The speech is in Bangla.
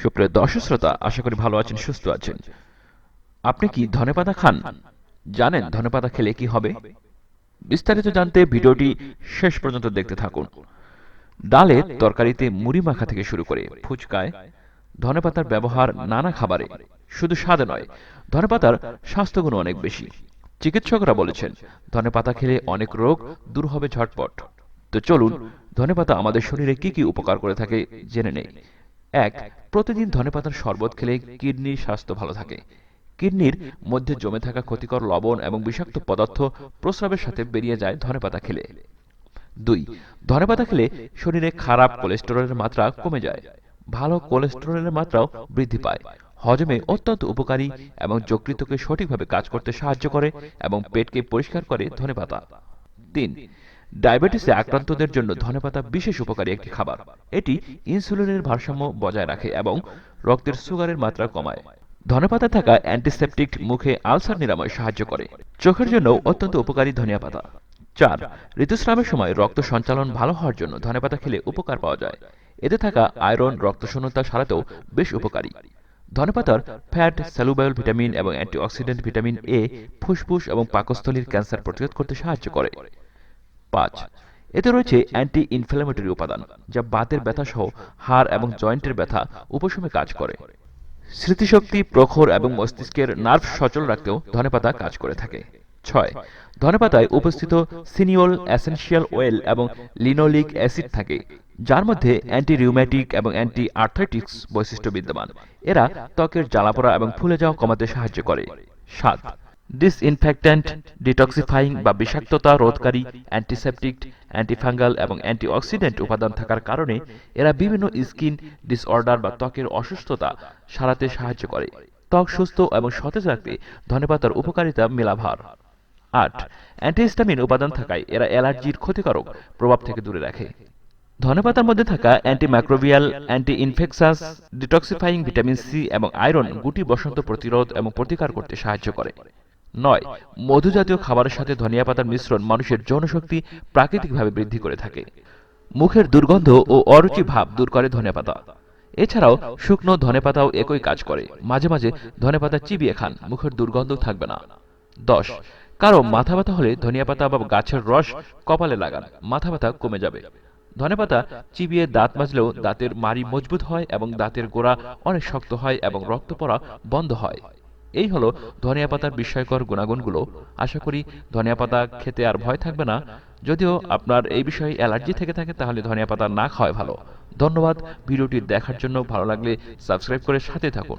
সুপ্রিয় দর্শক শ্রোতা, আশা করি ভালো আছেন, সুস্থ আছেন। আপনি কি ধনেপাতা খান? জানেন ধনেপাতা খেলে কি হবে? বিস্তারিত জানতে ভিডিওটি শেষ পর্যন্ত দেখতে থাকুন। ডালে তরকারিতে মুড়ি মাখা থেকে শুরু করে ফুচকায় ধনেপাতার ব্যবহার নানা খাবারে। শুধু স্বাদে নয়, ধনেপাতার স্বাস্থ্যগুণ অনেক বেশি। চিকিৎসকরা বলেছেন, ধনেপাতা খেলে অনেক রোগ দূর হবে ঝটপট। তো চলুন, ধনেপাতা আমাদের শরীরে কি কি উপকার করে থাকে জেনে নেই। এক প্রতিদিন ধনেপাতার শরবত খেলে কিডনির স্বাস্থ্য ভালো থাকে। কিডনির মধ্যে জমে থাকা ক্ষতিকর লবণ এবং বিষাক্ত পদার্থ প্রস্রাবের সাথে বেরিয়ে যায় ধনেপাতা খেলে। দুই ধনেপাতা খেলে শরীরে খারাপ কোলেস্টেরলের মাত্রা কমে যায়। ভালো কোলেস্টেরলের মাত্রাও বৃদ্ধি পায়। হজমে অত্যন্ত উপকারী এবং যকৃতকে সঠিকভাবে কাজ করতে সাহায্য করে এবং পেটকে পরিষ্কার করে ধনেপাতা তিন ডায়াবেটিসে আক্রান্তদের জন্য ধনেপাতা বিশেষ উপকারী একটি খাবার। এটি ইনসুলিনের ভারসাম্য বজায় রাখে এবং রক্তের সুগারের মাত্রা কমায়। ধনেপাতা থাকা অ্যান্টিসেপটিক মুখে আলসার নিরাময় সাহায্য করে। চোখের জন্য অত্যন্ত উপকারী ধনিয়া পাতা চার, ঋতুস্রাবের সময় রক্ত সঞ্চালন ভালো হওয়ার জন্য ধনেপাতা খেলে উপকার পাওয়া যায়। এতে থাকা আয়রন, রক্তশূন্যতা সারাতেও বেশ উপকারী। ধনেপাতার ফ্যাট স্যালুবায়ল ভিটামিন এবং অ্যান্টিঅক্সিডেন্ট ভিটামিন এ, ফুসফুস এবং পাকস্থলীর ক্যান্সার প্রতিরোধ করতে সাহায্য করে। পাঁচ। এতে রয়েছে অ্যান্টি ইনফ্ল্যামেটরি উপাদান, যা বাতের ব্যথা সহ হাড় এবং জয়েন্টের ব্যথা উপশমে কাজ করে। স্মৃতিশক্তি, প্রখর এবং মস্তিষ্কের নার্ভ সচল রাখতেও ধনেপাতা কাজ করে থাকে। ছয়, ধনেপাতায় উপস্থিত সিনিওল অ্যাসেনশিয়াল ওয়েল এবং লিনোলিক অ্যাসিড থাকে, যার মধ্যে অ্যান্টি রিউম্যাটিক এবং অ্যান্টি আর্থাইটিক্স বৈশিষ্ট্য বিদ্যমান। এরা ত্বকের জ্বালাপোড়া এবং ফুলে যাওয়া কমাতে সাহায্য করে। সাত ডিসইনফেক্ট্যান্ট ডিটক্সিফাইং বা বিষাক্ততা রোধকারী অ্যান্টিসেপটিক অ্যান্টিফাঙ্গাল এবং অ্যান্টিঅক্সিডেন্ট উপাদান থাকার কারণে এরা বিভিন্ন স্কিন ডিসঅর্ডার বা ত্বকের অসুস্থতা সারাতে সাহায্য করে। ত্বক সুস্থ এবং সতেজ রাখতে ধনেপাতার উপকারিতা মেলাভার। আট অ্যান্টিহিস্টামিন উপাদান থাকায় এরা অ্যালার্জির ক্ষতিকারক প্রভাব থেকে দূরে রাখে। ধনেপাতার মধ্যে থাকা antimicrobial anti infectious detoxifying vitamin C এবং আয়রন গুটি বসন্ত প্রতিরোধ এবং প্রতিকার করতে সাহায্য করে। নয় মধু জাতীয় খাবারের সাথে ধনিয়া পাতার মিশ্রণ মানুষের যৌনশক্তি প্রাকৃতিকভাবে বৃদ্ধি করে থাকে। মুখের দুর্গন্ধ ও অরুচি ভাব দূর করে ধনেপাতা এছাড়াও শুকনো ধনেপাতাও একই কাজ করে। মাঝে মাঝে ধনেপাতা চিবিয়ে খান, মুখের দুর্গন্ধ থাকবে না। দশ, কারও মাথা ব্যথা হলে ধনিয়া পাতা বা গাছের রস কপালে লাগান, মাথা ব্যথা কমে যাবে। ধনেপাতা চিবিয়ে দাঁত মাজলেও দাঁতের মাড়ি মজবুত হয় এবং দাঁতের গোড়া অনেক শক্ত হয় এবং রক্ত পড়া বন্ধ হয়। এই হলো ধনিয়া পাতার বিস্ময়কর গুণাগুণগুলো। আশা করি ধনিয়া পাতা খেতে আর ভয় থাকবে না। যদিও আপনার এই বিষয়ে অ্যালার্জি থেকে থাকে, তাহলে ধনিয়া পাতা না খাওয়াই ভালো। ধন্যবাদ, ভিডিওটি দেখার জন্য ভালো লাগলে সাবস্ক্রাইব করে সাথে থাকুন।